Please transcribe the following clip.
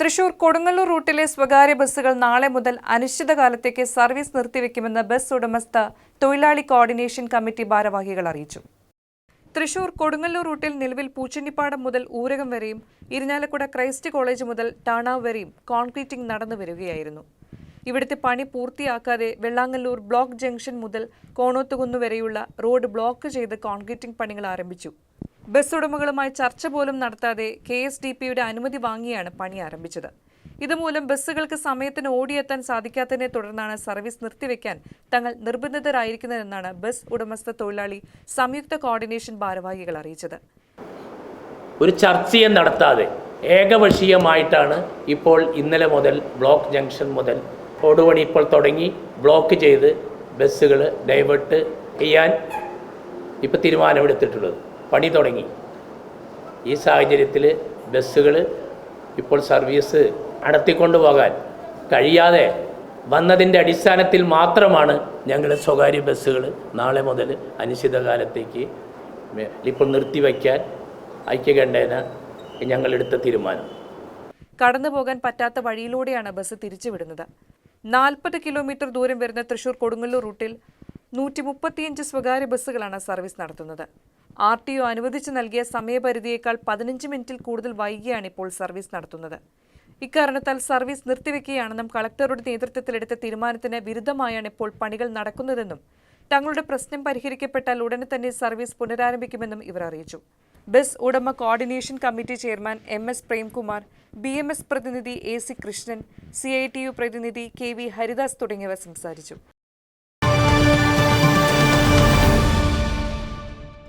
തൃശൂർ കൊടുങ്ങല്ലൂർ റൂട്ടിലെ സ്വകാര്യ ബസ്സുകൾ നാളെ മുതൽ അനിശ്ചിതകാലത്തേക്ക് സർവീസ് നിർത്തിവെക്കുമെന്ന് ബസ് ഉടമസ്ഥ തൊഴിലാളി കോർഡിനേഷൻ കമ്മിറ്റി ഭാരവാഹികൾ അറിയിച്ചു. തൃശൂർ കൊടുങ്ങല്ലൂർ റൂട്ടിൽ നിലവിൽ പൂച്ചെണ്ണിപ്പാടം മുതൽ ഊരകം വരെയും ഇരിഞ്ഞാലക്കുട ക്രൈസ്റ്റ് കോളേജ് മുതൽ ടാണാവ് വരെയും കോൺക്രീറ്റിംഗ് നടന്നു വരികയായിരുന്നു. ഇവിടുത്തെ പണി പൂർത്തിയാക്കാതെ വെള്ളാങ്ങല്ലൂർ ബ്ലോക്ക് ജംഗ്ഷൻ മുതൽ കോണോത്തുകുന്നു വരെയുള്ള റോഡ് ബ്ലോക്ക് ചെയ്ത് കോൺക്രീറ്റിംഗ് പണികൾ ആരംഭിച്ചു. ബസ് ഉടമകളുമായി ചർച്ച പോലും നടത്താതെ കെ എസ് ഡി പിയുടെ അനുമതി വാങ്ങിയാണ് പണി ആരംഭിച്ചത്. ഇതുമൂലം ബസ്സുകൾക്ക് സമയത്തിന് ഓടിയെത്താൻ സാധിക്കാത്തതിനെ തുടർന്നാണ് സർവീസ് നിർത്തിവെക്കാൻ തങ്ങൾ നിർബന്ധിതരായിരിക്കുന്നതെന്നാണ് ബസ് ഉടമസ്ഥ തൊഴിലാളി സംയുക്ത കോർഡിനേഷൻ ഭാരവാഹികൾ അറിയിച്ചത്. ഒരു ചർച്ചയും നടത്താതെ ഏകപക്ഷീയമായിട്ടാണ് ഇപ്പോൾ ഇന്നലെ മുതൽ ബ്ലോക്ക് ജംഗ്ഷൻ മുതൽ ഓടുപണി ഇപ്പോൾ തുടങ്ങി. ബ്ലോക്ക് ചെയ്ത് ബസ്സുകൾ ഡൈവേർട്ട് ചെയ്യാൻ ഇപ്പോൾ തീരുമാനമെടുത്തിട്ടുള്ളത്. പണി തുടങ്ങി. ഈ സാഹചര്യത്തിൽ ബസ്സുകൾ ഇപ്പോൾ സർവീസ് നടത്തിക്കൊണ്ടു പോകാൻ കഴിയാതെ വന്നതിന്റെ അടിസ്ഥാനത്തിൽ മാത്രമാണ് ഞങ്ങൾ സ്വകാര്യ ബസ്സുകൾ നാളെ മുതൽ അനിശ്ചിതകാലത്തേക്ക് ഇപ്പോൾ നിർത്തിവയ്ക്കാൻ ഐക്യകണ്ഠേന ഞങ്ങളെടുത്ത തീരുമാനം. കടന്നു പോകാൻ പറ്റാത്ത വഴിയിലൂടെയാണ് ബസ് തിരിച്ചുവിടുന്നത്. നാൽപ്പത് കിലോമീറ്റർ ദൂരം വരുന്ന തൃശൂർ കൊടുങ്ങല്ലൂർ റൂട്ടിൽ നൂറ്റി മുപ്പത്തിയഞ്ച് സ്വകാര്യ ബസ്സുകളാണ് സർവീസ് നടത്തുന്നത്. ആർ ടി ഒ അനുവദിച്ചു നൽകിയ സമയപരിധിയേക്കാൾ പതിനഞ്ച് മിനിറ്റിൽ കൂടുതൽ വൈകിയാണ് ഇപ്പോൾ സർവീസ് നടത്തുന്നത്. ഇക്കാരണത്താൽ സർവീസ് നിർത്തിവെക്കുകയാണെന്നും കളക്ടറുടെ നേതൃത്വത്തിലെടുത്ത തീരുമാനത്തിന് വിരുദ്ധമായാണ് ഇപ്പോൾ പണികൾ നടക്കുന്നതെന്നും തങ്ങളുടെ പ്രശ്നം പരിഹരിക്കപ്പെട്ടാൽ ഉടനെ തന്നെ സർവീസ് പുനരാരംഭിക്കുമെന്നും ഇവർ അറിയിച്ചു. ബസ് ഉടമ coordination committee chairman M S Premkumar B M S പ്രതിനിധി A C Krishnan C I T U പ്രതിനിധി കെ വി ഹരിദാസ് തുടങ്ങിയവർ സംസാരിച്ചു.